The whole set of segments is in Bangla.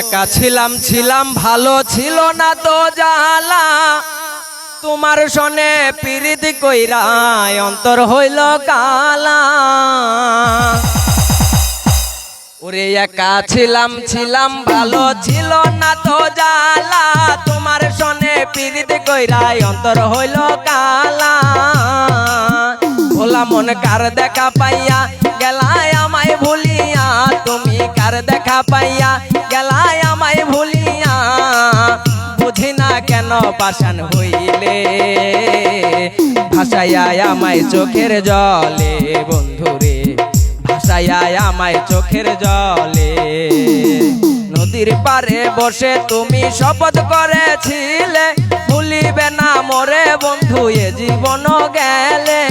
একা ছিলাম ছিলাম, ভালো ছিল না তো জালা তোমার সনে পিরিতি কইরা অন্তর হইল কালা। ওরে একা ছিলাম ছিলাম, ভালো ছিল না তো জালা তোমার সনে পিরিতি কইরা অন্তর হইল কালা। ভোলা মন কার দেখা পাইয়া গেলায় আমায় ভুলিয়া, তুমি কার দেখা পাইয়া গেলায় আমায় ভুলিয়া বুঝি না কেন পাশান হইলে? ভাসাইয়া আমায় চোখের জলে, বন্ধুরে, ভাসাইয়া আমায় চোখের জলে। নদীর পারে বসে তুমি শপথ করেছিলে, ভুলিবে না মোরে বন্ধু, এ জীবন গেলে।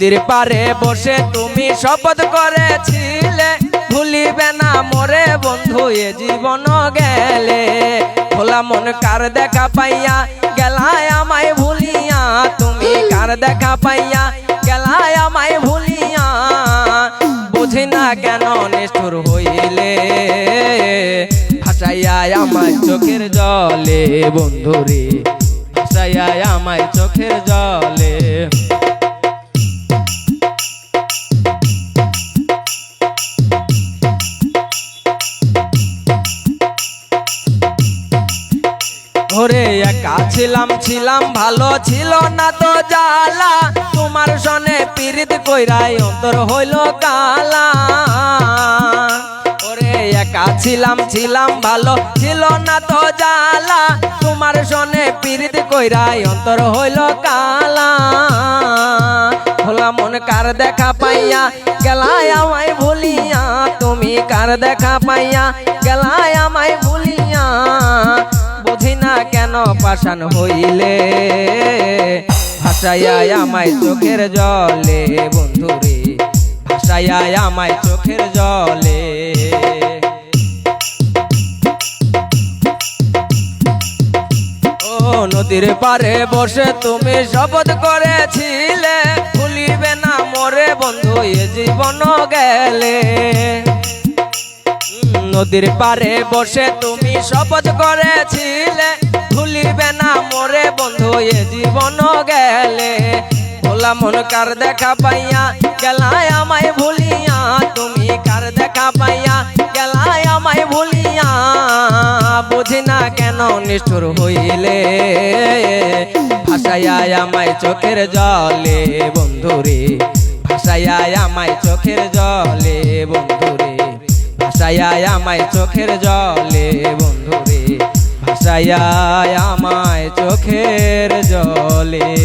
নদীর পারে বসে তুমি শপথ করেছিলে। ভুলিবে না মোরে বন্ধু, এ জীবন গেলে। খোলা মন কার দেখা পাইয়া গেলায় আমায় ভুলিয়া। তুমি কার দেখা পাইয়া গেলায় আমায় ভুলিয়া। বুঝি না কেন নিষ্ঠুর হইলে। ভাসাইয়া আমায় চোখের জলে, বন্ধুরে। ভাসাইয়া আমায় চোখের জলে। ওরে একা ছিলাম ছিলাম, ভালো ছিল না তো জালা তোমার সনে পীড়িত কইরাই অন্তর হইল কালা। ওরে একা ছিলাম ছিলাম, ভালো ছিল না তো জালা তোমার সনে পীড়িত কইরাই অন্তর হইল কালা। খোলা মন কার দেখা পাইয়া গেলায় আমায় ভুলিয়া, তুমি কার দেখা পাইয়া গেলায় আমায় ভুলিয়া পাশান হইলে, ভাসাইয়া আমায় চোখের জলে, বন্ধুরে, ভাসাইয়া আমায় চোখের জলে। নদীর পারে বসে তুমি শপথ করেছিলে, ভুলিবে না মোরে বন্ধু, এ জীবন গেলে। নদীর পারে বসে তুমি শপথ করেছিলে ভুলিবে না মোরে বন্ধু, এ জীবন গেলে। ভোলা মন কার দেখা পাইয়া, গেলায় আমায় ভুলিয়া। তুমি কার দেখা পাইয়া, গেলায় আমায় ভুলিয়া। বুঝি না কেন নিষ্ঠুর হইলে। ভাসাইয়া আমায় চোখের জলে বন্ধুরে ভাসাইয়া আমায় চোখের জলে বন্ধুরে ভাসাইয়া আমায় চোখের জলে ভাসাইয়া আমায় চোখের জলে